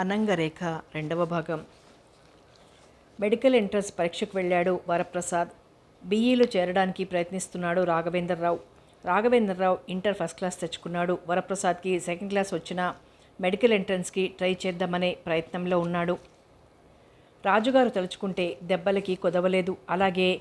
అనంగరేఖ రెండవ భాగం. Medical entrance పరీక్షకు వెళ్ళాడు వరప్రసాద్. బీఈలో చేరడానికి ప్రయత్నిస్తున్నాడు Raghavendra Rao. Raghavendra Rao inter first class తెచ్చుకున్నాడు. వరప్రసాద్కి సెకండ్ క్లాస్ వచ్చిన మెడికల్ ఎంట్రన్స్కి ట్రై చేద్దామనే ప్రయత్నంలో ఉన్నాడు. రాజుగారు తలుచుకుంటే దెబ్బలకి కొదవలేదు. అలాగే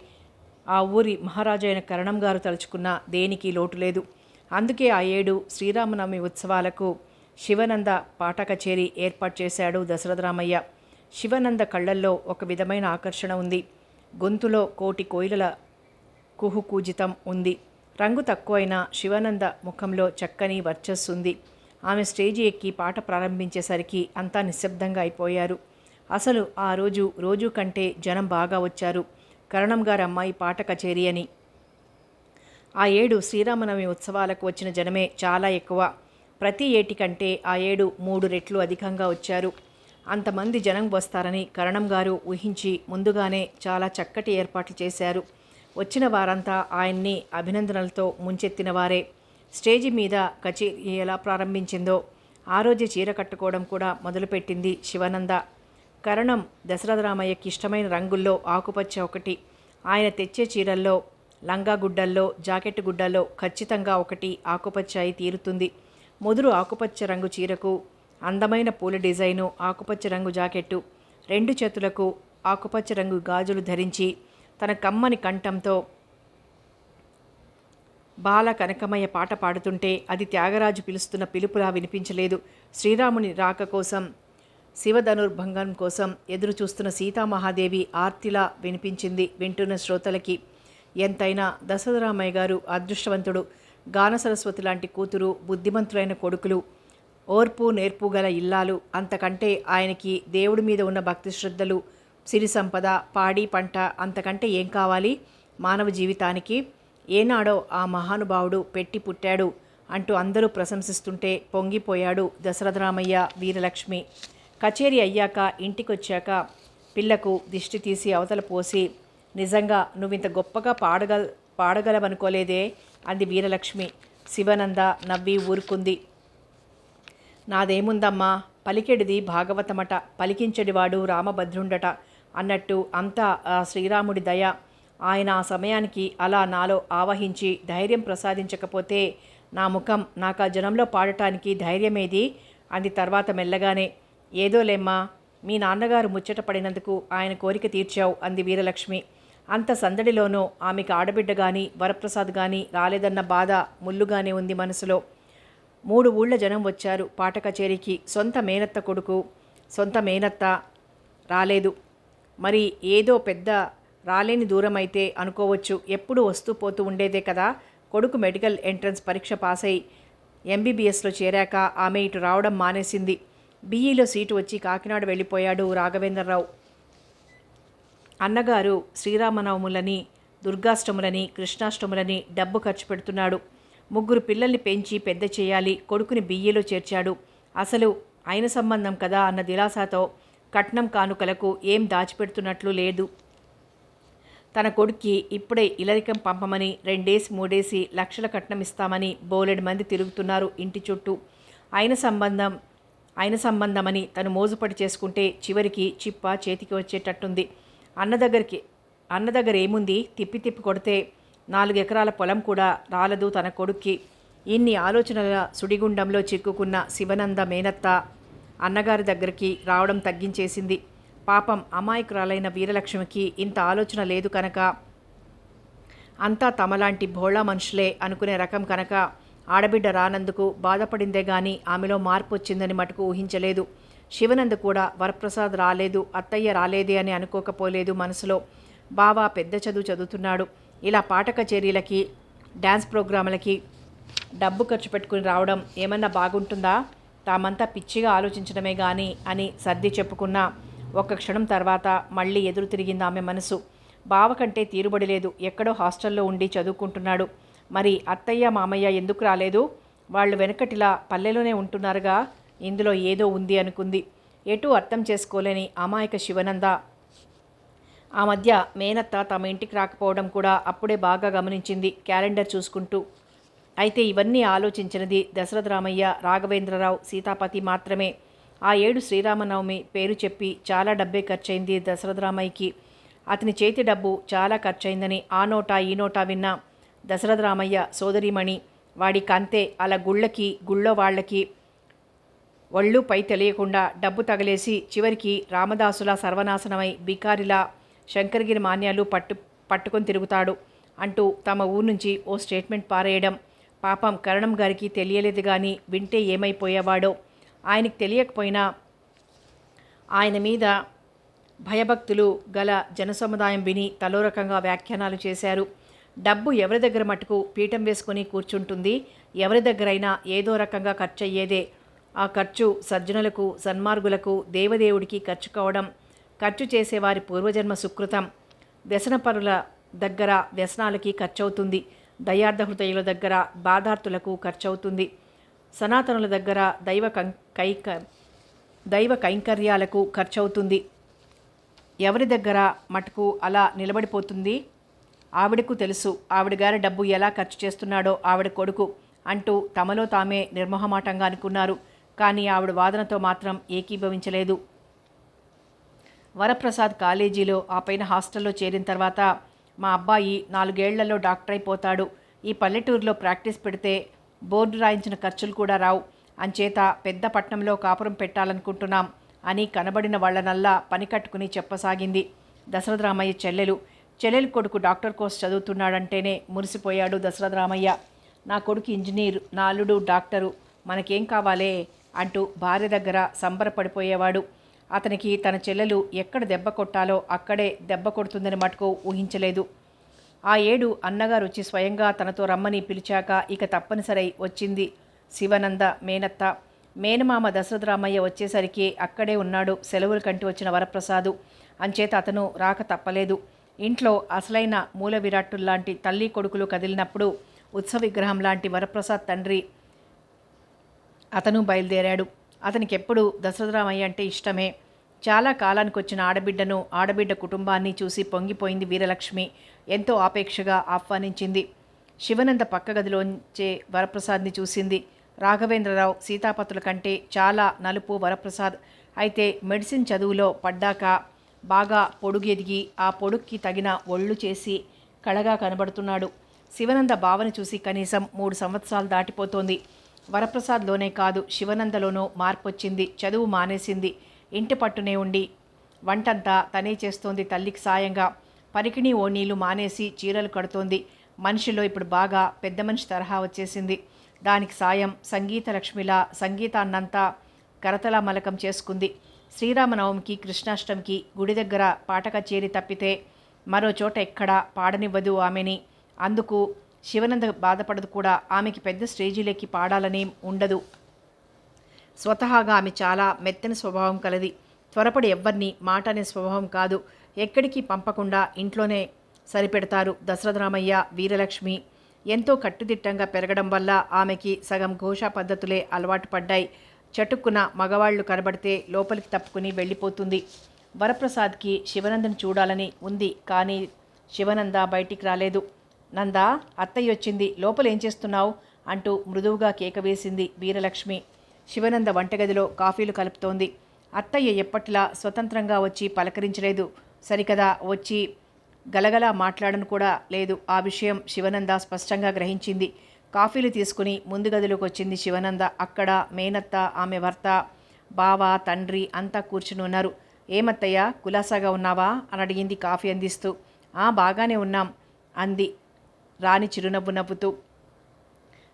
ఆ ఊరి మహారాజు అయిన కరణం గారు తలుచుకున్న దేనికి లోటు లేదు. అందుకే ఆ ఏడు శ్రీరామనవమి ఉత్సవాలకు శివనంద పాట కచేరీ ఏర్పాటు చేశాడు దశరథరామయ్య శివనంద కళ్ళల్లో ఒక విధమైన ఆకర్షణ ఉంది. గొంతులో కోటి కోయిలల కుహుకూజితం ఉంది. రంగు తక్కువైన శివానంద ముఖంలో చక్కని వర్చస్సు ఉంది. ఆమె స్టేజి ఎక్కి పాట ప్రారంభించేసరికి అంతా నిశ్శబ్దంగా అయిపోయారు. అసలు ఆ రోజు రోజు కంటే జనం బాగా వచ్చారు. కరణం గారి అమ్మాయి పాట కచేరీ అని. ఆ ఏడు శ్రీరామనవమి ఉత్సవాలకు వచ్చిన జనమే చాలా ఎక్కువ. ప్రతి ఏటి కంటే ఆ ఏడు మూడు రెట్లు అధికంగా వచ్చారు. అంతమంది జనం వస్తారని కరణం గారు ఊహించి ముందుగానే చాలా చక్కటి ఏర్పాట్లు చేశారు. వచ్చిన వారంతా ఆయన్ని అభినందనలతో ముంచెత్తిన వారే. స్టేజి మీద కచేరీ ఎలా ప్రారంభించిందో ఆ రోజే చీర కట్టుకోవడం కూడా మొదలుపెట్టింది శివనంద. కరణం దశరథరామయ్యకి ఇష్టమైన రంగుల్లో ఆకుపచ్చ ఒకటి ఆయన తెచ్చే చీరల్లో లంగా గుడ్డల్లో జాకెట్ గుడ్డల్లో ఖచ్చితంగా ఒకటి ఆకుపచ్చ అయి తీరుతుంది. ముదురు ఆకుపచ్చ రంగు చీరకు అందమైన పూల డిజైను ఆకుపచ్చ రంగు జాకెట్టు రెండు చేతులకు ఆకుపచ్చ రంగు గాజులు ధరించి తన కమ్మని కంఠంతో బాల కనకమయ్య పాట పాడుతుంటే అది త్యాగరాజు పిలుస్తున్న పిలుపులా వినిపించలేదు. శ్రీరాముని రాక కోసం శివధనుర్భంగం కోసం ఎదురు చూస్తున్న సీతామహాదేవి ఆర్తిలా వినిపించింది వింటున్న శ్రోతలకి. ఎంతైనా దశరథరామయ్య గారు అదృష్టవంతుడు. గాన సరస్వతి లాంటి కూతురు బుద్ధిమంతులైన కొడుకులు ఓర్పు నేర్పు గల ఇల్లాలు అంతకంటే ఆయనకి దేవుడి మీద ఉన్న భక్తి శ్రద్ధలు సిరి సంపద పాడి పంట అంతకంటే ఏం కావాలి? మానవ జీవితానికి ఏనాడో ఆ మహానుభావుడు పెట్టి పుట్టాడు అంటూ అందరూ ప్రశంసిస్తుంటే పొంగిపోయాడు దశరథరామయ్య వీరలక్ష్మి. కచేరీ అయ్యాక ఇంటికొచ్చాక పిల్లకు దిష్టి తీసి అవతల పోసి నిజంగా నువ్వింత గొప్పగా పాడగల పాడగలవనుకోలేదే? అంది వీరలక్ష్మి. శివనంద నవ్వి ఊరుకుంది. నాదేముందమ్మా పలికెడిది భాగవతమట పలికించడివాడు రామభద్రుండట అన్నట్టు అంతా ఆ శ్రీరాముడి దయ. ఆయన ఆ సమయానికి అలా నాలో ఆవహించి ధైర్యం ప్రసాదించకపోతే నా ముఖం నాకు ఆ జనంలో పాడటానికి ధైర్యమేది? అంది తర్వాత మెల్లగానే. ఏదోలేమ్మా మీ నాన్నగారు ముచ్చట పడినందుకు ఆయన కోరిక తీర్చావు అంది వీరలక్ష్మి. అంత సందడిలోనూ ఆమెకు ఆడబిడ్డ కానీ వరప్రసాద్ కానీ రాలేదన్న బాధ ముల్లుగానే ఉంది మనసులో. మూడు ఊళ్ళ జనం వచ్చారు పాట కచేరీకి. సొంత మేనత్త కొడుకు సొంత మేనత్త రాలేదు. మరి ఏదో పెద్ద రాలేని దూరం అయితే అనుకోవచ్చు. ఎప్పుడు వస్తూ పోతూ ఉండేదే కదా. కొడుకు మెడికల్ ఎంట్రన్స్ పరీక్ష పాస్ అయి ఎంబీబీఎస్లో చేరాక ఆమె ఇటు రావడం మానేసింది. బీఈలో సీటు వచ్చి కాకినాడ వెళ్ళిపోయాడు రాఘవేంద్రరావు. అన్నగారు శ్రీరామనవములని దుర్గాష్టములని కృష్ణాష్టములని డబ్బు ఖర్చు పెడుతున్నాడు. ముగ్గురు పిల్లల్ని పెంచి పెద్ద చేయాలి కొడుకుని బియ్యలో చేర్చాడు. అసలు ఆయన సంబంధం కదా అన్న దిలాసాతో కట్నం కానుకలకు ఏం దాచిపెడుతున్నట్లు లేదు. తన కొడుక్కి ఇప్పుడే ఇలరికం పంపమని రెండేసి మూడేసి లక్షల కట్నం ఇస్తామని బోలెడు మంది తిరుగుతున్నారు ఇంటి చుట్టూ. ఆయన సంబంధం ఆయన సంబంధమని తను మోజుపడి చేసుకుంటే చివరికి చిప్ప చేతికి వచ్చేటట్టుంది. అన్న దగ్గరికి అన్న దగ్గర ఏముంది? తిప్పి తిప్పి కొడితే నాలుగు ఎకరాల పొలం కూడా రాలదు తన కొడుక్కి. ఇన్ని ఆలోచనల సుడిగుండంలో చిక్కుకున్న శివనంద మేనత్త అన్నగారి దగ్గరికి రావడం తగ్గించేసింది. పాపం అమాయకురాలైన వీరలక్ష్మికి ఇంత ఆలోచన లేదు కనుక. అంతా తమలాంటి భోళా మనుషులే అనుకునే రకం కనుక ఆడబిడ్డ రానందుకు బాధపడిందే గాని ఆమెలో మార్పు వచ్చిందని మటుకు ఊహించలేదు. శివనంద్ కూడా వరప్రసాద్ రాలేదు అత్తయ్య రాలేదే అని అనుకోకపోలేదు మనసులో. బావా పెద్ద చదువు చదువుతున్నాడు. ఇలా పాట కచేరీలకి డ్యాన్స్ ప్రోగ్రాములకి డబ్బు ఖర్చు పెట్టుకుని రావడం ఏమన్నా బాగుంటుందా? తామంతా పిచ్చిగా ఆలోచించడమే గాని అని సర్ది చెప్పుకున్నా ఒక్క క్షణం తర్వాత మళ్ళీ ఎదురు తిరిగింది ఆమె మనసు. బావ కంటే తీరుబడి లేదు. ఎక్కడో హాస్టల్లో ఉండి చదువుకుంటున్నాడు. మరి అత్తయ్య మామయ్య ఎందుకు రాలేదు? వాళ్ళు వెనకటిలా పల్లెలోనే ఉంటున్నారుగా? ఇందులో ఏదో ఉంది అనుకుంది. ఎటూ అర్థం చేసుకోలేని అమాయక శివనంద. ఆ మధ్య మేనత్త తమ ఇంటికి రాకపోవడం కూడా అప్పుడే బాగా గమనించింది క్యాలెండర్ చూసుకుంటూ. అయితే ఇవన్నీ ఆలోచించినది దశరథ రామయ్య రాఘవేంద్రరావు సీతాపతి మాత్రమే. ఆ ఏడు శ్రీరామనవమి పేరు చెప్పి చాలా డబ్బే ఖర్చయింది దశరథ రామయ్యకి. అతని చేతి డబ్బు చాలా ఖర్చయిందని ఆ నోటా ఈ నోటా విన్న దశరథరామయ్య సోదరిమణి వాడి కంతే అలా గుళ్ళకి గుళ్ళో వాళ్ళకి ఒళ్ళు పై తెలియకుండా డబ్బు తగలేసి చివరికి రామదాసుల సర్వనాశనమై బికారిలా శంకరగిరి మాన్యాలు పట్టు పట్టుకొని తిరుగుతాడు అంటూ తమ ఊరు నుంచి ఓ స్టేట్మెంట్ పారేయడం పాపం కరణం గారికి తెలియలేదు కానీ వింటే ఏమైపోయేవాడో. ఆయనకి తెలియకపోయినా ఆయన మీద భయభక్తులు గల జనసముదాయం విని తలో రకంగా వ్యాఖ్యానాలు చేశారు. డబ్బు ఎవరి దగ్గర మటుకు పీఠం వేసుకొని కూర్చుంటుంది? ఎవరి దగ్గరైనా ఏదో రకంగా ఖర్చు అయ్యేదే ఆ ఖర్చు సజ్జనులకు సన్మార్గులకు దేవదేవుడికి ఖర్చు కావడం ఖర్చు చేసేవారి పూర్వజన్మ సుకృతం. వ్యసనపరుల దగ్గర వ్యసనాలకి ఖర్చవుతుంది. దయార్థ హృదయుల దగ్గర బాధార్థులకు ఖర్చవుతుంది. సనాతనుల దగ్గర దైవ కం కైక దైవ కైంకర్యాలకు ఖర్చవుతుంది. ఎవరి దగ్గర మటుకు అలా నిలబడిపోతుంది? ఆవిడకు తెలుసు. ఆవిడ గారి డబ్బు ఎలా ఖర్చు చేస్తున్నాడో ఆవిడ కొడుకు అంటూ తమలో తామే నిర్మోహమాటంగా అనుకున్నారు. కానీ ఆవిడ వాదనతో మాత్రం ఏకీభవించలేదు. వరప్రసాద్ కాలేజీలో ఆ పైన హాస్టల్లో చేరిన తర్వాత మా అబ్బాయి నాలుగేళ్ళలో డాక్టర్ అయిపోతాడు. ఈ పల్లెటూరులో ప్రాక్టీస్ పెడితే బోర్డు రాయించిన ఖర్చులు కూడా రావు. అంచేత పెద్ద పట్నంలో కాపురం పెట్టాలనుకుంటున్నాం అని కనబడిన వాళ్ళనల్లా పని కట్టుకుని చెప్పసాగింది. దశరథరామయ్య చెల్లెలు. చెల్లెలు కొడుకు డాక్టర్ కోర్స్ చదువుతున్నాడంటేనే మురిసిపోయాడు దశరథరామయ్య నా కొడుకు ఇంజనీర్ నా అల్లుడు డాక్టరు. మనకేం కావాలే? అంటూ భార్య దగ్గర సంబరపడిపోయేవాడు. అతనికి తన చెల్లెలు ఎక్కడ దెబ్బ కొట్టాలో అక్కడే దెబ్బ కొడుతుందని మటుకు ఊహించలేదు. ఆ ఏడు అన్నగారు వచ్చి స్వయంగా తనతో రమ్మని పిలిచాక ఇక తప్పనిసరై వచ్చింది శివనంద మేనత్త. మేనమామ దశరథరామయ్య వచ్చేసరికి అక్కడే ఉన్నాడు సెలవులు కంటి వచ్చిన వరప్రసాదు. అంచేత అతను రాక తప్పలేదు. ఇంట్లో అసలైన మూల విరాట్టుల్లాంటి తల్లి కొడుకులు కదిలినప్పుడు ఉత్సవ విగ్రహం లాంటి వరప్రసాద్ తండ్రి అతను బయలుదేరాడు. అతనికి ఎప్పుడు దశరథరామయ్య అంటే ఇష్టమే. చాలా కాలానికి వచ్చిన ఆడబిడ్డను ఆడబిడ్డ కుటుంబాన్ని చూసి పొంగిపోయింది వీరలక్ష్మి. ఎంతో ఆపేక్షగా ఆహ్వానించింది. శివనంద పక్క గదిలోంచే వరప్రసాద్ని చూసింది. రాఘవేంద్రరావు సీతాపతుల కంటే చాలా నలుపు వరప్రసాద్. అయితే మెడిసిన్ చదువులో పడ్డాక బాగా పొడుగెదిగి ఆ పొడుక్కి తగిన ఒళ్ళు చేసి కళగా కనబడుతున్నాడు. శివనంద భావన చూసి కనీసం మూడు సంవత్సరాలు దాటిపోతోంది. వరప్రసాద్లోనే కాదు శివనందలోనూ మార్పొచ్చింది చదువు మానేసింది. ఇంటి పట్టునే ఉండి వంటంతా తనే చేస్తోంది తల్లికి సాయంగా. పరికిణి ఓణీలు మానేసి చీరలు కడుతోంది. మనిషిలో ఇప్పుడు బాగా పెద్ద మనిషి తరహా వచ్చేసింది. దానికి సాయం సంగీత లక్ష్మిలా సంగీతాన్నంతా కరతలా మలకం చేసుకుంది. శ్రీరామనవమికి కృష్ణాష్టమికి గుడి దగ్గర పాట కచేరి తప్పితే మరో చోట ఎక్కడా పాడనివ్వదు ఆమెని. అందుకు శివనంద బాధపడదు కూడా. ఆమెకి పెద్ద స్టేజీలెక్కి పాడాలనేం ఉండదు. స్వతహాగా ఆమె చాలా మెత్తని స్వభావం కలది. త్వరపడి ఎవ్వరిని మాట అనే స్వభావం కాదు. ఎక్కడికి పంపకుండా ఇంట్లోనే సరిపెడతారు దశరథరామయ్య వీరలక్ష్మి. ఎంతో కట్టుదిట్టంగా పెరగడం వల్ల ఆమెకి సగం ఘోష పద్ధతులే అలవాటు పడ్డాయి. చటుక్కున మగవాళ్ళు కనబడితే లోపలికి తప్పుకుని వెళ్ళిపోతుంది. వరప్రసాద్కి శివనందని చూడాలని ఉంది కానీ శివనంద బయటికి రాలేదు. నందా అత్తయ్య వచ్చింది. లోపల ఏం చేస్తున్నావు? అంటూ మృదువుగా కేక వేసింది వీరలక్ష్మి. శివనంద వంటగదిలో కాఫీలు కలుపుతోంది. అత్తయ్య ఎప్పట్లా స్వతంత్రంగా వచ్చి పలకరించలేదు. సరికదా వచ్చి గలగలా మాట్లాడను కూడా లేదు. ఆ విషయం శివనంద స్పష్టంగా గ్రహించింది. కాఫీలు తీసుకుని ముందు గదిలోకి వచ్చింది శివనంద. అక్కడ మేనత్త ఆమె భర్త బావ తండ్రి అంతా కూర్చుని ఉన్నారు. ఏమత్తయ్య కులాసాగా ఉన్నావా? అని అడిగింది కాఫీ అందిస్తూ. ఆ బాగానే ఉన్నాం అంది. రాణి చిరునవ్వు నవ్వుతూ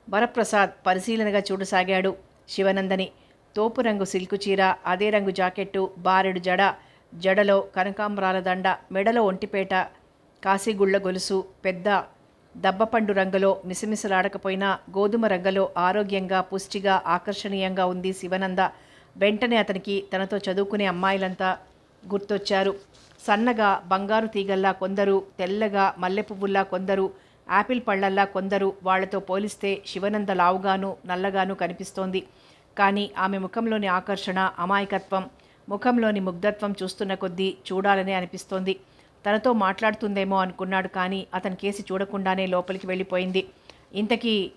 వరప్రసాద్ పరిశీలనగా చూడసాగాడు. శివనందని తోపు రంగు సిల్కు చీర అదే రంగు జాకెట్టు బారెడు జడ జడలో కనకాంబరాల దండ మెడలో ఒంటిపేట కాశీగుళ్ళ గొలుసు పెద్ద దబ్బపండు రంగులో మిసమిసలాడకపోయినా గోధుమ రంగులో ఆరోగ్యంగా పుష్టిగా ఆకర్షణీయంగా ఉంది శివనంద. వెంటనే అతనికి తనతో చదువుకునే అమ్మాయిలంతా గుర్తొచ్చారు. సన్నగా బంగారు తీగల్లా కొందరు తెల్లగా మల్లె పువ్వుల్లా కొందరు యాపిల్ పళ్ళల్లా కొందరు వాళ్ళతో పోలిస్తే శివనంద లావుగాను నల్లగాను కనిపిస్తోంది. కానీ ఆమె ముఖంలోని ఆకర్షణ అమాయకత్వం ముఖంలోని ముగ్ధత్వం చూస్తున్న కొద్దీ చూడాలని అనిపిస్తోంది. తనతో మాట్లాడుతుందేమో అనుకున్నాడు కానీ అతని కేసి చూడకుండానే లోపలికి వెళ్ళిపోయింది. ఇంతకీ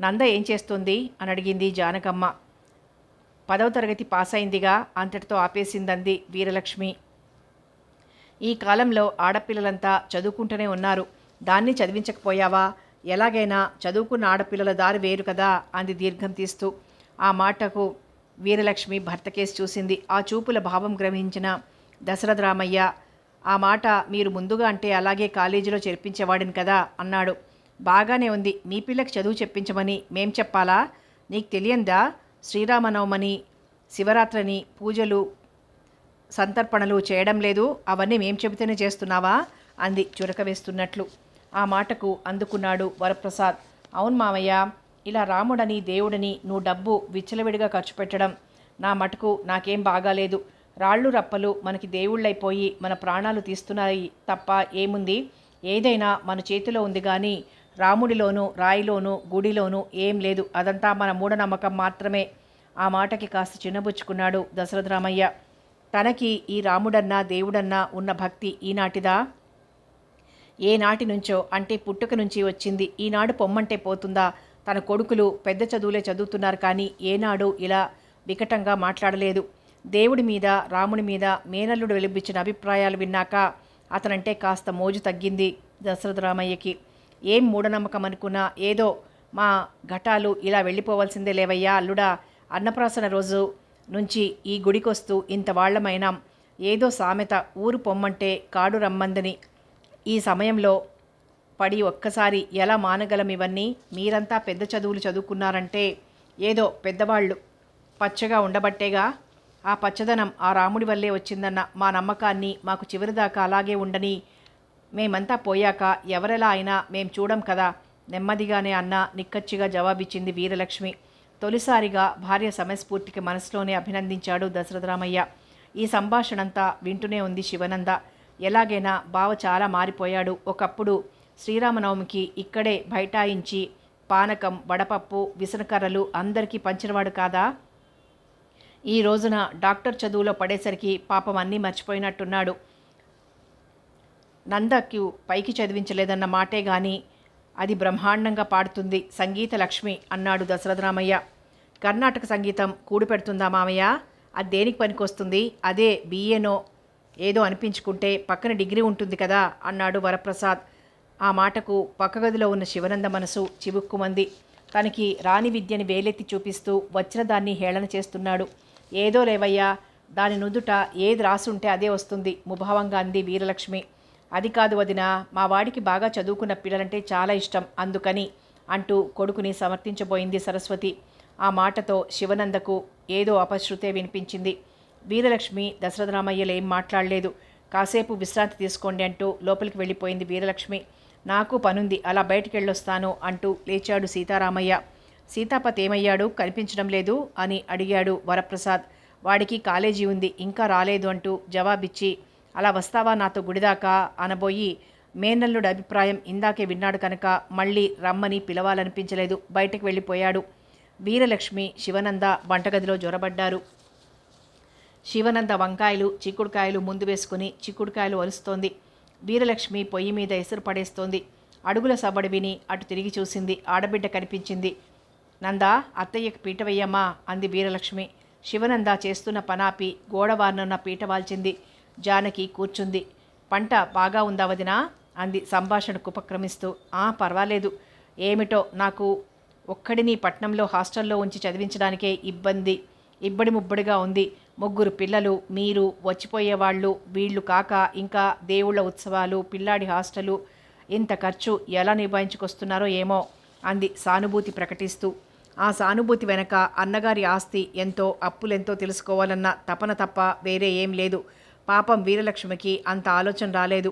నంద ఏం చేస్తుంది? అని అడిగింది జానకమ్మ. పదవ తరగతి పాస్ అయిందిగా అంతటితో ఆపేసిందంది వీరలక్ష్మి. ఈ కాలంలో ఆడపిల్లలంతా చదువుకుంటూనే ఉన్నారు. దాన్ని చదివించకపోయావా? ఎలాగైనా చదువుకున్న ఆడపిల్లల దారి వేరు కదా అంది దీర్ఘం తీస్తూ. ఆ మాటకు వీరలక్ష్మి భర్త కేసు చూసింది. ఆ చూపుల భావం గ్రహించిన దశరథ రామయ్య ఆ మాట మీరు ముందుగా అంటే అలాగే కాలేజీలో చేర్పించేవాడిని కదా అన్నాడు. బాగానే ఉంది. మీ పిల్లకి చదువు చెప్పించమని మేం చెప్పాలా? నీకు తెలియందా? శ్రీరామనవమని శివరాత్రిని పూజలు సంతర్పణలు చేయడం లేదు. అవన్నీ మేం చెబితేనే చేస్తున్నావా? అంది చురక వేస్తున్నట్లు ఆ మాటకు అందుకున్నాడు వరప్రసాద్. అవును మామయ్య ఇలా రాముడని దేవుడని నువ్వు డబ్బు విచ్చలవిడిగా ఖర్చు పెట్టడం నా మటుకు నాకేం బాగాలేదు. రాళ్ళు రప్పలు మనకి దేవుళ్ళైపోయి మన ప్రాణాలు తీస్తున్నాయి తప్ప ఏముంది? ఏదైనా మన చేతిలో ఉంది కానీ రాముడిలోనూ రాయిలోనూ గుడిలోనూ ఏం లేదు. అదంతా మన మూఢనమ్మకం మాత్రమే. ఆ మాటకి కాస్త చిన్నబుచ్చుకున్నాడు దశరథ రామయ్య తనకి ఈ రాముడన్నా దేవుడన్నా ఉన్న భక్తి ఈనాటిదా? ఏనాటి నుంచో అంటే పుట్టుక నుంచి వచ్చింది. ఈనాడు పొమ్మంటే పోతుందా? తన కొడుకులు పెద్ద చదువులే చదువుతున్నారు కానీ ఏనాడు ఇలా వికటంగా మాట్లాడలేదు. దేవుడి మీద రాముడి మీద మేనల్లుడు వెలిపించిన అభిప్రాయాలు విన్నాక అతనంటే కాస్త మోజు తగ్గింది దశరథ రామయ్యకి. ఏం మూఢనమ్మకం అనుకున్నా ఏదో మా ఘటాలు ఇలా వెళ్ళిపోవాల్సిందే లేవయ్యా అల్లుడా. అన్నప్రాసన రోజు నుంచి ఈ గుడికొస్తూ ఇంత వాళ్ళమైనాం ఏదో సామెత ఊరు పొమ్మంటే కాడు రమ్మందని ఈ సమయంలో పడి ఒక్కసారి ఎలా మానగలం ఇవన్నీ? మీరంతా పెద్ద చదువులు చదువుకున్నారంటే ఏదో పెద్దవాళ్ళు పచ్చగా ఉండబట్టేగా. ఆ పచ్చదనం ఆ రాముడి వల్లే వచ్చిందన్న మా నమ్మకాన్ని మాకు చివరిదాకా అలాగే ఉండని మేమంతా పోయాక ఎవరెలా అయినా మేం చూడం కదా నెమ్మదిగానే అన్న నిక్కచ్చిగా జవాబిచ్చింది వీరలక్ష్మి. తొలిసారిగా భార్య సమయస్ఫూర్తికి మనసులోనే అభినందించాడు దశరథరామయ్య. ఈ సంభాషణంతా వింటూనే ఉంది శివనంద. ఎలాగైనా బావ చాలా మారిపోయాడు. ఒకప్పుడు శ్రీరామనవమికి ఇక్కడే బైఠాయించి పానకం వడపప్పు విసనకర్రలు అందరికీ పంచినవాడు కాదా? ఈ రోజున డాక్టర్ చదువులో పడేసరికి పాపం అన్నీ మర్చిపోయినట్టున్నాడు. నందకు పైకి చదివించలేదన్న మాటే గాని అది బ్రహ్మాండంగా పాడుతుంది. సంగీత లక్ష్మి అన్నాడు దశరథరామయ్య కర్ణాటక సంగీతం కూడిపెడుతుందా మామయ్య? అది దేనికి పనికొస్తుంది? అదే బిఏనో ఏదో అనిపించుకుంటే పక్కన డిగ్రీ ఉంటుంది కదా అన్నాడు వరప్రసాద్. ఆ మాటకు పక్క గదిలో ఉన్న శివనంద మనసు చివుక్కుమంది. తనకి రాని విద్యని వేలెత్తి చూపిస్తూ వచ్చిన దాన్ని హేళన చేస్తున్నాడు. ఏదో లేవయ్యా దాని నుదుట ఏది రాసుంటే అదే వస్తుంది ముభావంగా అంది వీరలక్ష్మి. అది కాదు వదిన మా వాడికి బాగా చదువుకున్న పిల్లలంటే చాలా ఇష్టం అందుకని అంటూ కొడుకుని సమర్థించబోయింది సరస్వతి. ఆ మాటతో శివనందకు ఏదో అపశ్రుతే వినిపించింది. వీరలక్ష్మి దశరథరామయ్యలు ఏం మాట్లాడలేదు. కాసేపు విశ్రాంతి తీసుకోండి అంటూ లోపలికి వెళ్ళిపోయింది వీరలక్ష్మి. నాకు పనుంది అలా బయటికి వెళ్ళొస్తాను అంటూ లేచాడు సీతారామయ్య. సీతాపతి ఏమయ్యాడు కనిపించడం లేదు అని అడిగాడు వరప్రసాద్. వాడికి కాలేజీ ఉంది ఇంకా రాలేదు అంటూ జవాబిచ్చి అలా వస్తావా నాతో గుడిదాకా? అనబోయి మేనల్లుడి అభిప్రాయం ఇందాకే విన్నాడు కనుక మళ్ళీ రమ్మని పిలవాలనిపించలేదు బయటకు వెళ్ళిపోయాడు. వీరలక్ష్మి శివనంద వంటగదిలో జ్వరబడ్డారు శివనంద వంకాయలు చిక్కుడుకాయలు ముందు వేసుకుని చిక్కుడుకాయలు వలుస్తోంది వీరలక్ష్మి పొయ్యి మీద ఎసురు పడేస్తోంది. అడుగుల సవ్వడి విని అటు తిరిగి చూసింది. ఆడబిడ్డ కనిపించింది. నందా అత్తయ్యకు పీట వెయ్యమ్మా అంది వీరలక్ష్మి. శివనంద చేస్తున్న పనాపి గోడవారినున్న పీట వాల్చింది. జానకి కూర్చుంది. పంట బాగా ఉందా వదినా? అంది సంభాషణకు ఉపక్రమిస్తూ ఆ పర్వాలేదు. ఏమిటో నాకు ఒక్కడిని పట్నంలో హాస్టల్లో ఉంచి చదివించడానికే ఇబ్బంది. ఇబ్బడి ముబ్బడిగా ఉంది. ముగ్గురు పిల్లలు మీరు వచ్చిపోయేవాళ్ళు వీళ్ళు కాక ఇంకా దేవుళ్ళ ఉత్సవాలు పిల్లాడి హాస్టలు ఇంత ఖర్చు ఎలా నిభాయించుకొస్తున్నారో ఏమో అంది సానుభూతి ప్రకటిస్తూ. ఆ సానుభూతి వెనక అన్నగారి ఆస్తి ఎంతో అప్పులెంతో తెలుసుకోవాలన్న తపన తప్ప వేరే ఏం లేదు. పాపం వీరలక్ష్మికి అంత ఆలోచన రాలేదు.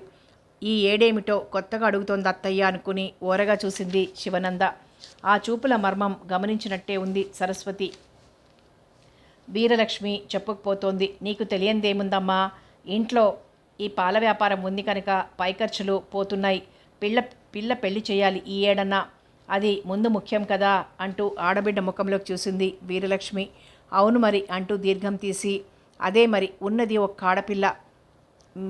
ఈ ఏడేమిటో కొత్తగా అడుగుతోంది అత్తయ్య అనుకుని ఓరగా చూసింది శివనంద. ఆ చూపుల మర్మం గమనించినట్టే ఉంది సరస్వతి. వీరలక్ష్మి చెప్పుకుపోతోంది. నీకు తెలియందేముందమ్మా? ఇంట్లో ఈ పాల వ్యాపారం ఉంది కనుక పై ఖర్చులు పోతున్నాయి. పిల్ల పిల్ల పెళ్ళి చేయాలి ఈ ఏడన్నా. అది ముందు ముఖ్యం కదా అంటూ ఆడబిడ్డ ముఖంలోకి చూసింది వీరలక్ష్మి. అవును మరి అంటూ దీర్ఘం తీసి అదే మరి ఉన్నది ఒక ఆడపిల్ల.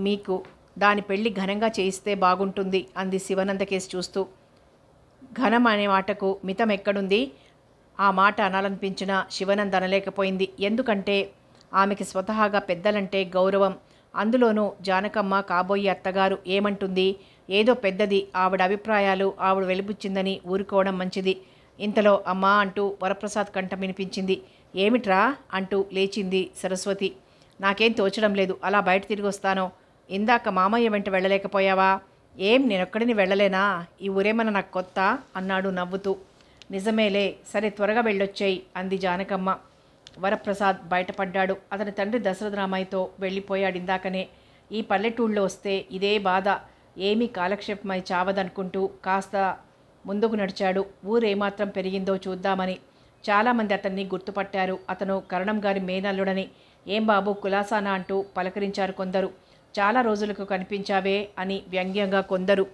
మీకు దాని పెళ్ళి ఘనంగా చేయిస్తే బాగుంటుంది అంది శివనంద కేసు చూస్తూ. ఘనం అనే మాటకు మితం ఎక్కడుంది? ఆ మాట అనాలనిపించిన శివనంద్ అనలేకపోయింది. ఎందుకంటే ఆమెకి స్వతహాగా పెద్దలంటే గౌరవం. అందులోనూ జానకమ్మ కాబోయే అత్తగారు ఏమంటుంది? ఏదో పెద్దది ఆవిడ అభిప్రాయాలు ఆవిడ వెలిబుచ్చిందని ఊరుకోవడం మంచిది. ఇంతలో అమ్మా అంటూ వరప్రసాద్ కంఠం వినిపించింది. ఏమిట్రా? అంటూ లేచింది సరస్వతి. నాకేం తోచడం లేదు. అలా బయట తిరిగి వస్తాను. ఇందాక మామయ్య వెంట వెళ్ళలేకపోయావా? ఏం నేనొక్కడిని వెళ్ళలేనా? ఈ ఊరేమన్నా నాకు కొత్త? అన్నాడు నవ్వుతూ. నిజమేలే సరే త్వరగా వెళ్ళొచ్చేయి అంది జానకమ్మ. వరప్రసాద్ బయటపడ్డాడు. అతని తండ్రి దశరథరామయ్యతో వెళ్ళిపోయాడు ఇందాకనే. ఈ పల్లెటూళ్ళలో వస్తే ఇదే బాధ. ఏమీ కాలక్షేపమై చావదనుకుంటూ కాస్త ముందుకు నడిచాడు. ఊరేమాత్రం పెరిగిందో చూద్దామని. చాలామంది అతన్ని గుర్తుపట్టారు. అతను కరణం గారి మేనల్లుడని. ఏం బాబు కులాసానా అంటూ పలకరించారు కొందరు. చాలా రోజులకు కనిపించావే అని వ్యంగ్యంగా కొందరు.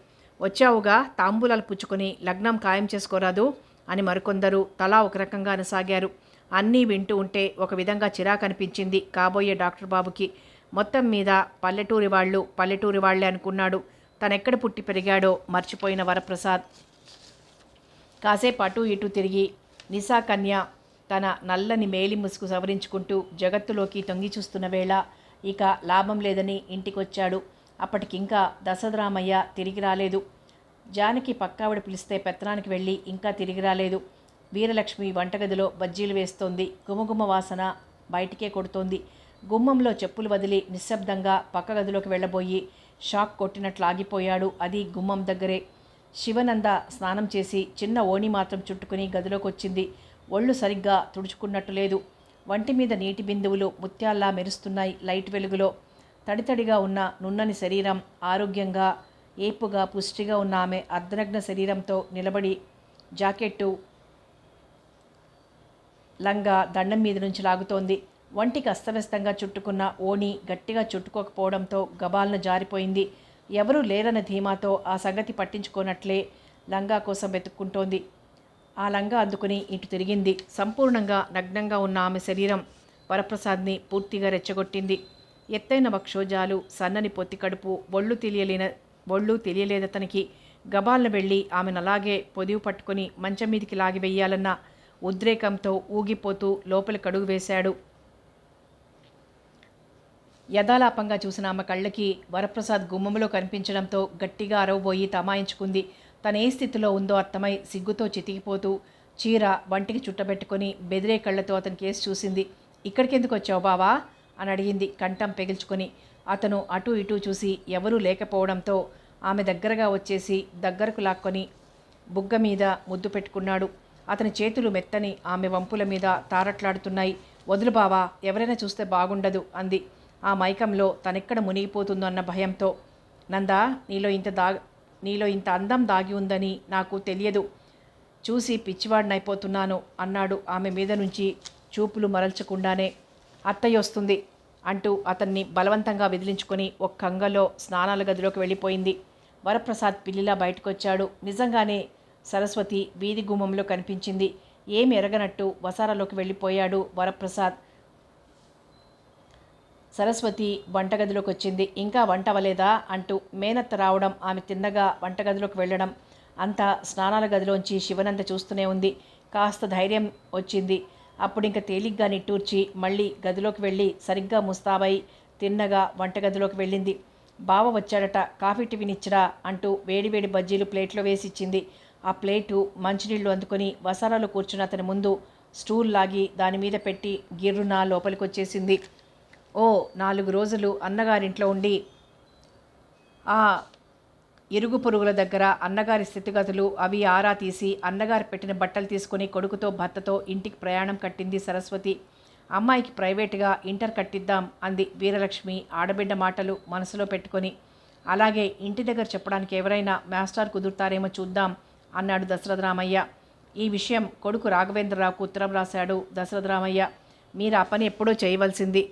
వచ్చావుగా తాంబూలాలు పుచ్చుకొని లగ్నం ఖాయం చేసుకోరాదు? అని మరికొందరు తలా ఒక రకంగా సాగారు అన్నీ వింటూ ఉంటే ఒక విధంగా చిరాకనిపించింది కాబోయే డాక్టర్ బాబుకి. మొత్తం మీద పల్లెటూరి వాళ్ళు పల్లెటూరి వాళ్ళే అనుకున్నాడు. తనెక్కడ పుట్టి పెరిగాడో మర్చిపోయిన వరప్రసాద్. కాసేపు అటు ఇటు తిరిగి నిశాకన్య తన నల్లని మేలి ముసుగు సవరించుకుంటూ జగత్తులోకి తొంగి చూస్తున్న వేళ ఇక లాభం లేదని ఇంటికొచ్చాడు. అప్పటికింకా దశదరామయ్య తిరిగి రాలేదు. జానకి పక్కావిడ పిలిస్తే పెత్తనానికి వెళ్ళి ఇంకా తిరిగి రాలేదు. వీరలక్ష్మి వంటగదిలో బజ్జీలు వేస్తోంది. గుమగుమ వాసన బయటికే కొడుతోంది. గుమ్మంలో చెప్పులు వదిలి నిశ్శబ్దంగా పక్క గదిలోకి వెళ్ళబోయి షాక్ కొట్టినట్లు ఆగిపోయాడు అది గుమ్మం దగ్గరే. శివనంద స్నానం చేసి చిన్న ఓణి మాత్రం చుట్టుకుని గదిలోకి వచ్చింది ఒళ్ళు సరిగ్గా తుడుచుకున్నట్టు లేదు. వంటి మీద నీటి బిందువులు ముత్యాల్లా మెరుస్తున్నాయి లైట్ వెలుగులో. తడితడిగా ఉన్న నున్నని శరీరం ఆరోగ్యంగా ఏపుగా పుష్టిగా ఉన్న ఆమె అర్ధనగ్న శరీరంతో నిలబడి జాకెట్టు లంగా దండం మీద నుంచి లాగుతోంది. వంటికి అస్తవ్యస్తంగా చుట్టుకున్న ఓణి గట్టిగా చుట్టుకోకపోవడంతో గబాలను జారిపోయింది. ఎవరూ లేరన్న ధీమాతో ఆ సంగతి పట్టించుకోనట్లే లంగా కోసం వెతుక్కుంటోంది. ఆ లంగా అందుకుని ఇటు తిరిగింది. సంపూర్ణంగా నగ్నంగా ఉన్న ఆమె శరీరం వరప్రసాద్ని పూర్తిగా రెచ్చగొట్టింది. ఎత్తైన వక్షోజాలు సన్నని పొత్తి కడుపు ఒళ్ళు తెలియలేని ఒళ్ళు తెలియలేదతనికి. గబాలను వెళ్ళి ఆమెను అలాగే పొదివి పట్టుకొని మంచం మీదికి లాగివేయాలన్న ఉద్రేకంతో ఊగిపోతూ లోపలి కడుగు వేశాడు. యథాలాపంగా చూసిన ఆమె కళ్ళకి వరప్రసాద్ గుమ్మములో కనిపించడంతో గట్టిగా అరవబోయి తమాయించుకుంది. తన ఏ స్థితిలో ఉందో అర్థమై సిగ్గుతో చితికిపోతూ చీర వంటికి చుట్టబెట్టుకొని బెదిరే కళ్ళతో అతని కేసు చూసింది. ఇక్కడికెందుకు వచ్చావు బావా? అని అడిగింది కంఠం పెగిల్చుకొని. అతను అటు ఇటు చూసి ఎవరూ లేకపోవడంతో ఆమె దగ్గరగా వచ్చేసి దగ్గరకు లాక్కొని బుగ్గ మీద ముద్దు పెట్టుకున్నాడు. అతని చేతులు మెత్తని ఆమె వంపుల మీద తారట్లాడుతున్నాయి. వదులు బావా ఎవరైనా చూస్తే బాగుండదు అంది. ఆ మైకంలో తనెక్కడ మునిగిపోతుందో అన్న భయంతో నందా నీలో ఇంత దా నీలో ఇంత అందం దాగి ఉందని నాకు తెలియదు. చూసి పిచ్చివాడినైపోతున్నాను అన్నాడు ఆమె మీద నుంచి చూపులు మరల్చకుండానే. అత్తయ్య వస్తుంది. అంటూ అతన్ని బలవంతంగా విదిలించుకొని ఒక కంగలో స్నానాల గదిలోకి వెళ్ళిపోయింది. వరప్రసాద్ పిల్లిలా బయటకొచ్చాడు. నిజంగానే సరస్వతి వీధి గుమ్మంలో కనిపించింది. ఏమి ఎరగనట్టు వసారాలోకి వెళ్ళిపోయాడు వరప్రసాద్. సరస్వతి వంటగదిలోకి వచ్చింది ఇంకా వంట అవ్వలేదా? అంటూ మేనత్త రావడం ఆమె తిన్నగా వంటగదిలోకి వెళ్ళడం అంతా స్నానాల గదిలోంచి శివనంద చూస్తూనే ఉంది. కాస్త ధైర్యం వచ్చింది. అప్పుడు ఇంకా తేలిగ్గా నిట్టూర్చి మళ్ళీ గదిలోకి వెళ్ళి సరిగ్గా ముస్తాబై తిన్నగా వంటగదిలోకి వెళ్ళింది. బావ వచ్చాడట కాఫీ టిఫిన్ అంటూ వేడివేడి బజ్జీలు ప్లేట్లో వేసి ఇచ్చింది ఆ ప్లేటు మంచినీళ్ళు అందుకొని వసారాలు కూర్చున్న అతని ముందు స్టూల్ లాగి దాని మీద పెట్టి గిర్రున లోపలికి వచ్చేసింది ఓ నాలుగు రోజులు అన్నగారింట్లో ఉండి ఆ ఇరుగు పొరుగుల దగ్గర అన్నగారి స్థితిగతులు అవి ఆరా తీసి అన్నగారు పెట్టిన బట్టలు తీసుకొని కొడుకుతో భర్తతో ఇంటికి ప్రయాణం కట్టింది సరస్వతి. అమ్మాయికి ప్రైవేటుగా ఇంటర్ కట్టిద్దాం అంది వీరలక్ష్మి ఆడబిడ్డ మాటలు మనసులో పెట్టుకొని. అలాగే ఇంటి దగ్గర చెప్పడానికి ఎవరైనా మాస్టర్ కుదురుతారేమో చూద్దాం అన్నాడు దశరథరామయ్య ఈ విషయం కొడుకు రాఘవేంద్రరావుకు ఉత్తరం రాశాడు దశరథరామయ్య మీరు ఆ పని ఎప్పుడో చేయవలసింది.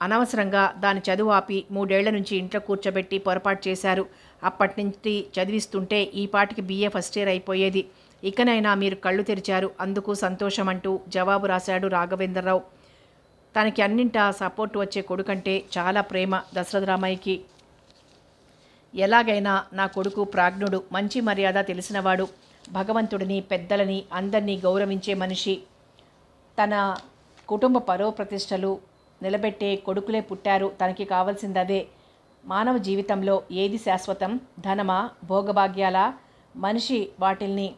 అనవసరంగా దాని చదువు ఆపి మూడేళ్ళ నుంచి ఇంట్లో కూర్చోబెట్టి పొరపాటు చేశారు. అప్పటి నుంచి చదివిస్తుంటే ఈ పాటికి బీఏ ఫస్ట్ ఇయర్ అయిపోయేది. ఇకనైనా మీరు కళ్ళు తెరిచారు. అందుకు సంతోషం అంటూ జవాబు రాశాడు రాఘవేంద్రరావు. తనకి అన్నింటా సపోర్ట్ వచ్చే కొడుకంటే చాలా ప్రేమ దశరథరామయ్యకి ఎలాగైనా నా కొడుకు ప్రాజ్ఞుడు మంచి మర్యాద తెలిసినవాడు భగవంతుడిని పెద్దలని అందరినీ గౌరవించే మనిషి. తన కుటుంబ పరో ప్రతిష్టలు నిలబెట్టే కొడుకులే పుట్టారు. తనకి కావాల్సింది అదే మానవ జీవితంలో ఏది శాశ్వతం? ధనమా? భోగభాగ్యాల? మనిషి వాటిల్ని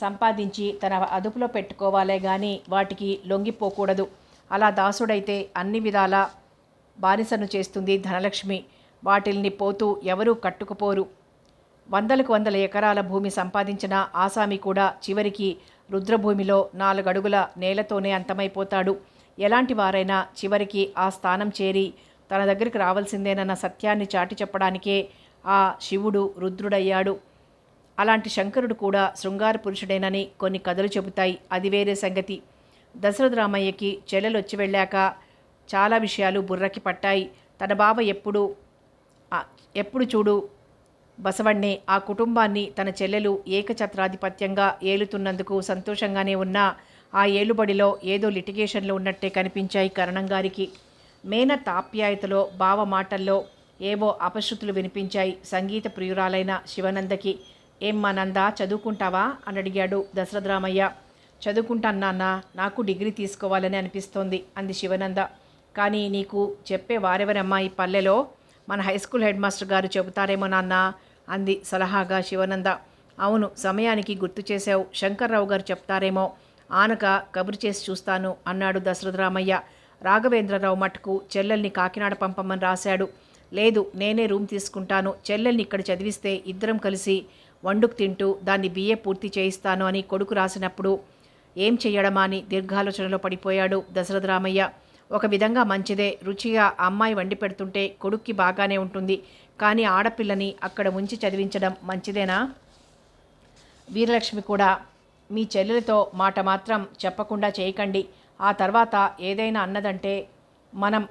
సంపాదించి తన అదుపులో పెట్టుకోవాలే కానీ వాటికి లొంగిపోకూడదు. అలా దాసుడైతే అన్ని విధాల బానిసను చేస్తుంది ధనలక్ష్మి. వాటిల్ని పోతూ ఎవరూ కట్టుకుపోరు. వందలకు వందల ఎకరాల భూమి సంపాదించిన ఆసామి కూడా చివరికి రుద్రభూమిలో నాలుగడుగుల నేలతోనే అంతమైపోతాడు. ఎలాంటి వారైనా చివరికి ఆ స్థానం చేరి తన దగ్గరికి రావాల్సిందేనన్న సత్యాన్ని చాటి చెప్పడానికే ఆ శివుడు రుద్రుడయ్యాడు. అలాంటి శంకరుడు కూడా శృంగార పురుషుడేనని కొన్ని కథలు చెబుతాయి. అది వేరే సంగతి. దశరథ రామయ్యకి చెల్లెలు వచ్చి వెళ్ళాక చాలా విషయాలు బుర్రకి పట్టాయి. తన బావ ఎప్పుడు ఎప్పుడు చూడు బసవణ్ణే ఆ కుటుంబాన్ని తన చెల్లెలు ఏకఛత్రాధిపత్యంగా ఏలుతున్నందుకు సంతోషంగానే ఉన్నా ఆ ఏలుబడిలో ఏదో లిటిగేషన్లు ఉన్నట్టే కనిపించాయి కరణం గారికి. మేనత్ ఆప్యాయతలో బావ మాటల్లో ఏవో అపశృతులు వినిపించాయి సంగీత ప్రియురాలైన శివనందకి. ఏం మా నంద చదువుకుంటావా? అని అడిగాడు దశరథరామయ్య చదువుకుంటాన్నా నాకు డిగ్రీ తీసుకోవాలని అనిపిస్తోంది అంది శివనంద. కానీ నీకు చెప్పే వారెవరమ్మా ఈ పల్లెలో? మన హై స్కూల్ హెడ్ మాస్టర్ గారు చెబుతారేమో నాన్న అంది సలహాగా శివనంద. అవును సమయానికి గుర్తు చేసావు శంకర్రావు గారు చెప్తారేమో. ఆనక కబురు చేసి చూస్తాను అన్నాడు దశరథరామయ్య రాఘవేంద్రరావు మటుకు చెల్లెల్ని కాకినాడ పంపమని రాశాడు. లేదు నేనే రూమ్ తీసుకుంటాను. చెల్లెల్ని ఇక్కడ చదివిస్తే ఇద్దరం కలిసి వండుకు తింటూ దాన్ని బిఏ పూర్తి చేయిస్తాను అని కొడుకు రాసినప్పుడు ఏం చెయ్యడమా అని దీర్ఘాలోచనలో పడిపోయాడు దశరథరామయ్య ఒక విధంగా మంచిదే. రుచిగా అమ్మాయి వండి పెడుతుంటే కొడుక్కి బాగానే ఉంటుంది. కానీ ఆడపిల్లని అక్కడ ఉంచి చదివించడం మంచిదేనా? వీరలక్ష్మి కూడా మీ చెల్లెలతో మాట మాత్రం చెప్పకుండా చేయకండి. ఆ తర్వాత ఏదైనా అన్నదంటే మనం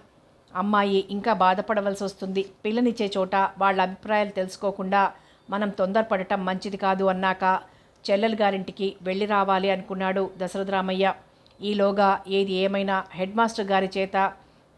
అమ్మాయి ఇంకా బాధపడవలసి వస్తుంది. పిల్లనిచ్చే చోట వాళ్ళ అభిప్రాయాలు తెలుసుకోకుండా మనం తొందరపడటం మంచిది కాదు అన్నాక చెల్లెలు గారింటికి వెళ్ళి రావాలి అనుకున్నాడు దశరథరామయ్య ఈలోగా ఏది ఏమైనా హెడ్ మాస్టర్ గారి చేత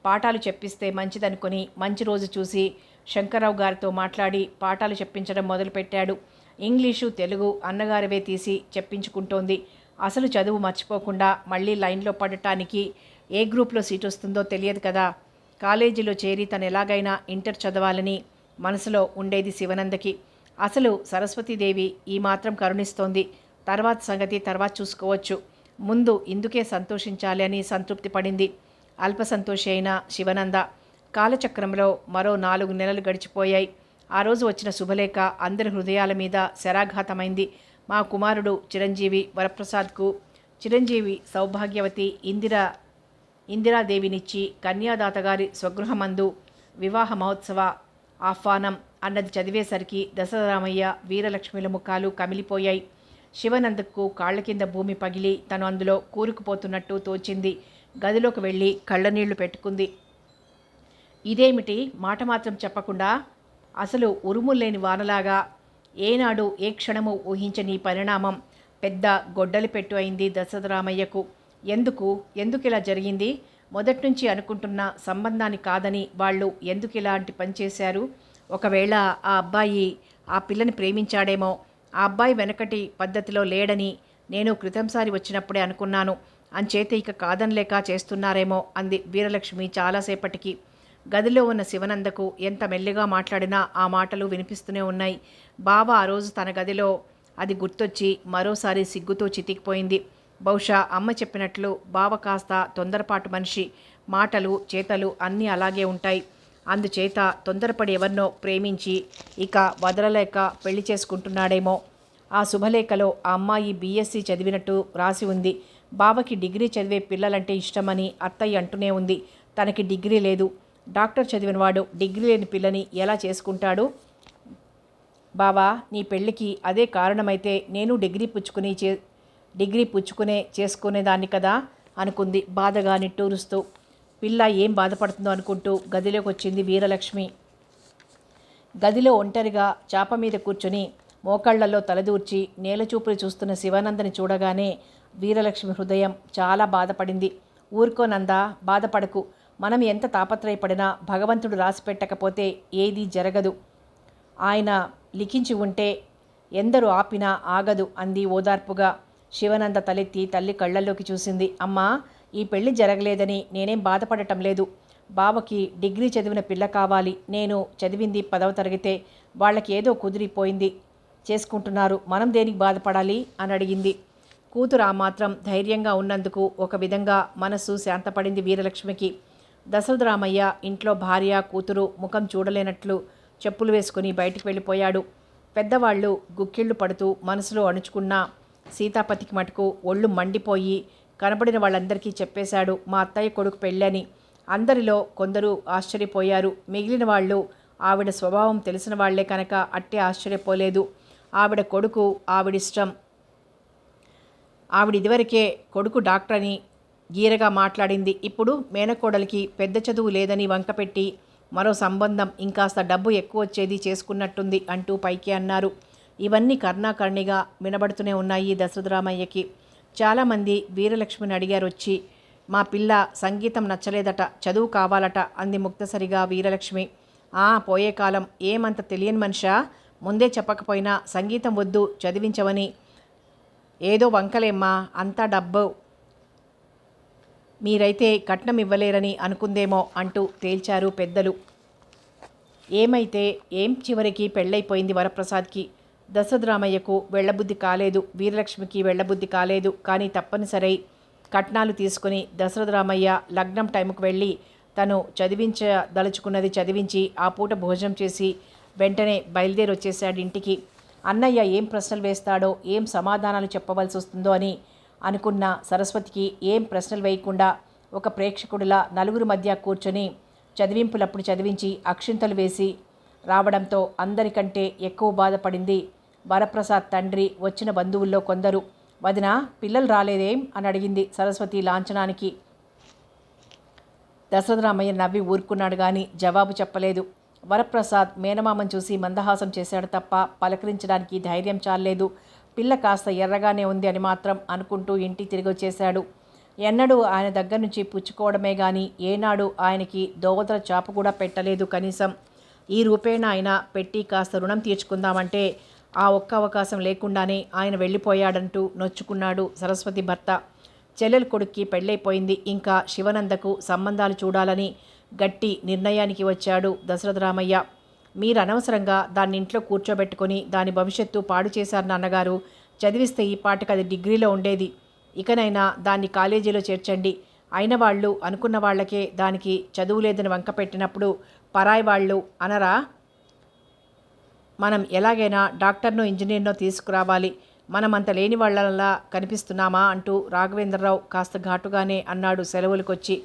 పాఠాలు చెప్పిస్తే మంచిదనుకుని మంచి రోజు చూసి శంకర్రావు గారితో మాట్లాడి పాఠాలు చెప్పించడం మొదలుపెట్టాడు. ఇంగ్లీషు తెలుగు అన్నగారివే తీసి చెప్పించుకుంటోంది. అసలు చదువు మర్చిపోకుండా మళ్ళీ లైన్లో పడటానికి ఏ గ్రూప్లో సీట్ వస్తుందో తెలియదు కదా. కాలేజీలో చేరి తను ఎలాగైనా ఇంటర్ చదవాలని మనసులో ఉండేది శివనందకి. అసలు సరస్వతీదేవి ఈ మాత్రం కరుణిస్తోంది. తర్వాత సంగతి తర్వాత చూసుకోవచ్చు. ముందు ఇందుకే సంతోషించాలి అని సంతృప్తి పడింది. అల్ప సంతోషి అయిన శివనంద. కాలచక్రంలో మరో నాలుగు నెలలు గడిచిపోయాయి. ఆ రోజు వచ్చిన శుభలేఖ అందరి హృదయాల మీద శరాఘాతమైంది. మా కుమారుడు చిరంజీవి వరప్రసాద్కు చిరంజీవి సౌభాగ్యవతి ఇందిర ఇందిరాదేవినిచ్చి కన్యాదాత గారి స్వగృహమందు వివాహ మహోత్సవ ఆహ్వానం అన్నది చదివేసరికి దశరామయ్య వీరలక్ష్మిల ముఖాలు కమిలిపోయాయి. శివనందకు కాళ్ళ కింద భూమి పగిలి తను అందులో కూరుకుపోతున్నట్టు తోచింది. గదిలోకి వెళ్ళి కళ్ళనీళ్ళు పెట్టుకుంది. ఇదేమిటి? మాట మాత్రం చెప్పకుండా అసలు ఉరుములు లేని వానలాగా ఏనాడు ఏ క్షణము ఊహించని పరిణామం. పెద్ద గొడ్డలి పెట్టు అయింది దశరథరామయ్యకు. ఎందుకు? ఎందుకు ఇలా జరిగింది? మొదటి నుంచి అనుకుంటున్న సంబంధాన్ని కాదని వాళ్ళు ఎందుకు ఇలాంటి పని చేశారు? ఒకవేళ ఆ అబ్బాయి ఆ పిల్లని ప్రేమించాడేమో. ఆ అబ్బాయి వెనకటి పద్ధతిలో లేడని నేను క్రితంసారి వచ్చినప్పుడే అనుకున్నాను. అంచేత ఇక కాదనలేక చేస్తున్నారేమో అంది వీరలక్ష్మి చాలాసేపటికి. గదిలో ఉన్న శివనందకు ఎంత మెల్లిగా మాట్లాడినా ఆ మాటలు వినిపిస్తూనే ఉన్నాయి. బావ ఆ రోజు తన గదిలో అది గుర్తొచ్చి మరోసారి సిగ్గుతో చితికిపోయింది. బహుశా అమ్మ చెప్పినట్లు బావ కాస్త తొందరపాటు మనిషి. మాటలు చేతలు అన్నీ అలాగే ఉంటాయి. అందుచేత తొందరపడి ఎవరినో ప్రేమించి ఇక వదలలేక పెళ్ళి చేసుకుంటున్నాడేమో. ఆ శుభలేఖలో ఆ అమ్మాయి బీఎస్సీ చదివినట్టు రాసి ఉంది. బావకి డిగ్రీ చదివే పిల్లలంటే ఇష్టమని అత్తయ్య అంటూనే ఉంది. తనకి డిగ్రీ లేదు. డాక్టర్ చదివినవాడు డిగ్రీ లేని పిల్లని ఎలా చేసుకుంటాడు? బావా నీ పెళ్ళికి అదే కారణమైతే నేను డిగ్రీ పుచ్చుకుని చే డిగ్రీ పుచ్చుకునే చేసుకునేదాన్ని కదా? అనుకుంది బాధగా నిట్టూరుస్తూ. పిల్ల ఏం బాధపడుతుందో అనుకుంటూ గదిలోకి వచ్చింది వీరలక్ష్మి. గదిలో ఒంటరిగా చాప మీద కూర్చుని మోకాళ్ళలో తలదూర్చి నేలచూపులు చూస్తున్న శివానందని చూడగానే వీరలక్ష్మి హృదయం చాలా బాధపడింది. ఊరుకోనందా బాధపడకు. మనం ఎంత తాపత్రయపడినా భగవంతుడు రాసి పెట్టకపోతే ఏదీ జరగదు. ఆయన లిఖించి ఉంటే ఎందరు ఆపినా ఆగదు అంది ఓదార్పుగా శివనంద తలెత్తి తల్లి కళ్ళల్లోకి చూసింది. అమ్మా ఈ పెళ్ళి జరగలేదని నేనేం బాధపడటం లేదు. బావకి డిగ్రీ చదివిన పిల్ల కావాలి. నేను చదివింది పదవ తరగతే. వాళ్ళకి ఏదో కుదిరిపోయింది చేసుకుంటున్నారు. మనం దేనికి బాధపడాలి? అని అడిగింది. కూతురు ఆ మాత్రం ధైర్యంగా ఉన్నందుకు ఒక విధంగా మనస్సు శాంతపడింది వీరలక్ష్మికి. దశరథరామయ్య ఇంట్లో భార్య కూతురు ముఖం చూడలేనట్లు చెప్పులు వేసుకుని బయటికి వెళ్ళిపోయాడు. పెద్దవాళ్ళు గుక్కిళ్ళు పడుతూ మనసులో అణుచుకున్న సీతాపతికి మటుకు ఒళ్ళు మండిపోయి కనబడిన వాళ్ళందరికీ చెప్పేశాడు మా అత్తయ్య కొడుకు పెళ్ళని. అందరిలో కొందరు ఆశ్చర్యపోయారు. మిగిలిన వాళ్ళు ఆవిడ స్వభావం తెలిసిన వాళ్ళే కనుక అట్టే ఆశ్చర్యపోలేదు. ఆవిడ కొడుకు ఆవిడిష్టం. ఆవిడ ఇదివరకే కొడుకు డాక్టర్ అని గీరగా మాట్లాడింది. ఇప్పుడు మేనకోడలికి పెద్ద చదువు లేదని వంకపెట్టి మరో సంబంధం ఇంకాస్త డబ్బు ఎక్కువ వచ్చేది చేసుకున్నట్టుంది అంటూ పైకి అన్నారు. ఇవన్నీ కర్ణాకర్ణిగా వినబడుతూనే ఉన్నాయి దశరథరామయ్యకి చాలామంది వీరలక్ష్మిని అడిగారు వచ్చి మా పిల్ల సంగీతం నచ్చలేదట చదువు కావాలట అంది ముక్తసరిగా వీరలక్ష్మి. ఆ పోయే కాలం ఏమంత తెలియని మనిషా? ముందే చెప్పకపోయినా సంగీతం వద్దు చదివించవని ఏదో వంకలేమ్మా అంతా డబ్బు మీరైతే కట్నం ఇవ్వలేరని అనుకుందేమో అంటూ తేల్చారు పెద్దలు. ఏమైతే ఏం చివరికి పెళ్ళైపోయింది వరప్రసాద్కి? దశరథరామయ్యకు వెళ్ళబుద్ధి కాలేదు వీరలక్ష్మికి వెళ్ళబుద్ధి కాలేదు కానీ తప్పనిసరై కట్నాలు తీసుకుని దశరథరామయ్య లగ్నం టైంకు వెళ్ళి తను చదివించదలుచుకున్నది చదివించి ఆ పూట భోజనం చేసి వెంటనే బయలుదేరి వచ్చేసాడు ఇంటికి అన్నయ్య ఏం ప్రశ్నలు వేస్తాడో ఏం సమాధానాలు చెప్పవలసి వస్తుందో అని అనుకున్న సరస్వతికి ఏం ప్రశ్నలు వేయకుండా ఒక ప్రేక్షకుడిలా నలుగురు మధ్య కూర్చొని చదివింపులప్పుడు చదివించి అక్షింతలు వేసి రావడంతో అందరికంటే ఎక్కువ బాధపడింది వరప్రసాద్ తండ్రి వచ్చిన బంధువుల్లో కొందరు వదిన పిల్లలు రాలేదేం? అని అడిగింది సరస్వతి లాంఛనానికి. దశరథరామయ్య నవ్వి ఊరుకున్నాడు కానీ జవాబు చెప్పలేదు. వరప్రసాద్ మేనమామను చూసి మందహాసం చేశాడు తప్ప పలకరించడానికి ధైర్యం చాలలేదు. పిల్ల కాస్త ఎర్రగానే ఉంది అని మాత్రం అనుకుంటూ ఇంటి తిరిగి వచ్చేశాడు ఎన్నడూ ఆయన దగ్గర నుంచి పుచ్చుకోవడమే కానీ ఏనాడు ఆయనకి దోవతల చాపు కూడా పెట్టలేదు కనీసం. ఈ రూపేణ ఆయన పెట్టి కాస్త రుణం తీర్చుకుందామంటే ఆ ఒక్క అవకాశం లేకుండానే ఆయన వెళ్ళిపోయాడంటూ నొచ్చుకున్నాడు సరస్వతి భర్త. చెల్లెల కొడుక్కి పెళ్ళైపోయింది. ఇంకా శివనందకు సంబంధాలు చూడాలని గట్టి నిర్ణయానికి వచ్చాడు దశరథరామయ్య. మీరు అనవసరంగా దాన్ని ఇంట్లో కూర్చోబెట్టుకొని దాని భవిష్యత్తు పాడు చేశారు నాన్నగారు చదివిస్తే ఈ పాటకు అది డిగ్రీలో ఉండేది. ఇకనైనా దాన్ని కాలేజీలో చేర్చండి. అయిన వాళ్ళు అనుకున్న వాళ్ళకే దానికి చదువు లేదని వంక పెట్టినప్పుడు పరాయి వాళ్ళు అనరా? మనం ఎలాగైనా డాక్టర్నో ఇంజనీర్నో తీసుకురావాలి. మనం అంత లేని వాళ్ళలా కనిపిస్తున్నామా అంటూ రాఘవేంద్రరావు కాస్త ఘాటుగానే అన్నాడు సెలవులకొచ్చి.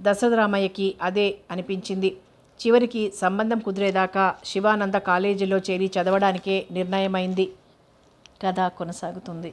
దశరథరామయ్యకి అదే అనిపించింది. చివరికి సంబంధం కుదిరేదాకా శివానంద కాలేజీలో చేరి చదవడానికే నిర్ణయమైంది. కథ కొనసాగుతుంది.